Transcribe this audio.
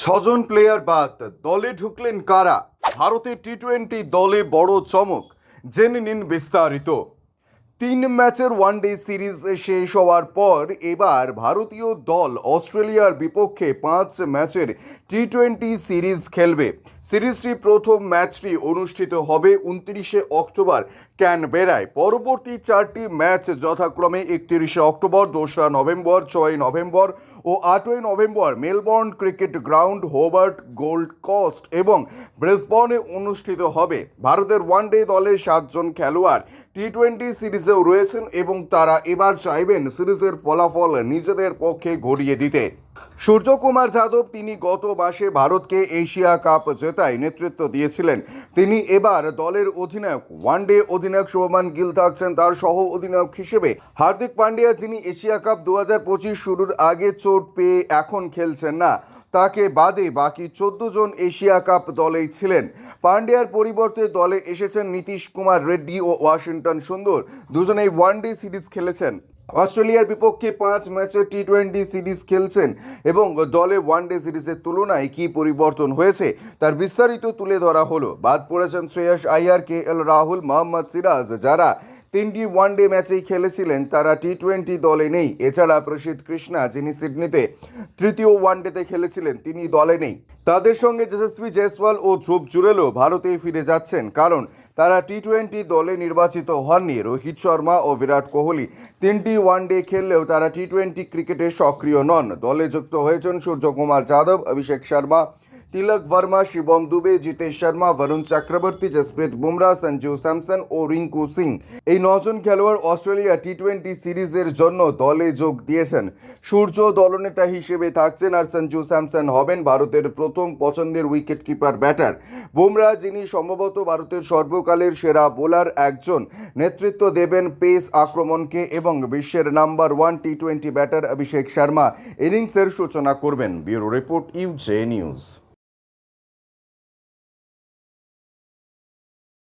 ছজন প্লেয়ার বাদ, দলে ঢুকলেন কারা? ভারতের টি টোয়েন্টি দলে বড় চমক, জেনে নিন বিস্তারিত। তিন ম্যাচের ওয়ানডে সিরিজ শেষ হওয়ার পর এবার ভারতীয় দল অস্ট্রেলিয়ার বিপক্ষে পাঁচ ম্যাচের টি টোয়েন্টি সিরিজ খেলবে। সিরিজটি প্রথম ম্যাচটি অনুষ্ঠিত হবে উনত্রিশে অক্টোবর ক্যানবেরায়। পরবর্তী চারটি ম্যাচ যথাক্রমে একত্রিশে অক্টোবর, দোসরা নভেম্বর, ছয় নভেম্বর ও আটই November Melbourne cricket ground, Hobart, gold coast এবং ব্রিসবনে অনুষ্ঠিত হবে। ভারতের ওয়ানডে দলের সাতজন খেলোয়াড় টি টোয়েন্টি সিরিজেও রয়েছেন এবং তারা এবার চাইবেন সিরিজের ফলাফল নিজেদের পক্ষে ঘুরিয়ে দিতে। সূর্যকুমার যাদব তিনি গত মাসে ভারতকে এশিয়া কাপ জেতায় নেতৃত্ব দিয়েছিলেন। তিনি এবার দলের অধিনায়ক, ওয়ানডে অধিনায়ক শুভমান গিল থাকছেন তার সহ অধিনায়ক হিসেবে। হার্দিক পান্ডিয়া যিনি এশিয়া কাপ দু পঁচিশ শুরুর আগে চোট পেয়ে এখন খেলছেন না, তাকে বাদে বাকি চোদ্দ জন এশিয়া কাপ দলেই ছিলেন। পান্ডিয়ার পরিবর্তে দলে এসেছেন নীতিশ কুমার রেড্ডি ও ওয়াশিংটন সুন্দর। দুজনেই ওয়ানডে সিরিজ খেলেছেন। অস্ট্রেলিয়ার বিপক্ষে পাঁচ ম্যাচে টি টোয়েন্টি সিরিজ খেলছেন এবং দলে ওয়ান ডে সিরিজের তুলনায় কী পরিবর্তন হয়েছে তার বিস্তারিত তুলে ধরা হলো। বাদ পড়েছেন শ্রেয়স আইয়ার, কে এল রাহুল, মোহাম্মদ সিরাজ, যারা তিনটি ওয়ানডে ম্যাচেই খেলেছিলেন তারা টি টোয়েন্টি দলে নেই। এছাড়া প্রসিদ্ধ কৃষ্ণা, যিনি সিডনিতে তৃতীয় ওয়ানডেতে খেলেছিলেন, তিনি দলে নেই। তাদের সঙ্গে যশস্বী জয়সওয়াল ও ধ্রুব জুরেলও ভারতে ফিরে যাচ্ছেন, কারণ তারা টি টোয়েন্টি দলে নির্বাচিত হননি। রোহিত শর্মা ও বিরাট কোহলি তিনটি ওয়ানডে খেললেও তারা টি টোয়েন্টি ক্রিকেটে সক্রিয় নন। দলে যুক্ত হয়েছেন সূর্যকুমার যাদব, অভিষেক শর্মা তিলক ভার্মা শিবম দুবে, জিতেশ শর্মা বরুণ চক্রবর্তী জসপ্রীত বুমরা সঞ্জু স্যামসন ও রিঙ্কু সিং এই নজন খেলোয়াড় অস্ট্রেলিয়া টি টোয়েন্টি সিরিজের জন্য দলে যোগ দিয়েছেন। সূর্য দলনেতা হিসেবে থাকছেন আর সঞ্জু স্যামসন হবেন ভারতের প্রথম পছন্দের উইকেট কিপার ব্যাটার বুমরা যিনি সম্ভবত ভারতের সর্বকালের সেরা বোলার একজন। নেতৃত্ব দেবেন পেস আক্রমণকে এবং বিশ্বের number one T twenty batter Abhishek Sharma. ইনিংসের সূচনা করবেন। ব্যুরো রিপোর্ট ইউজে নিউজ।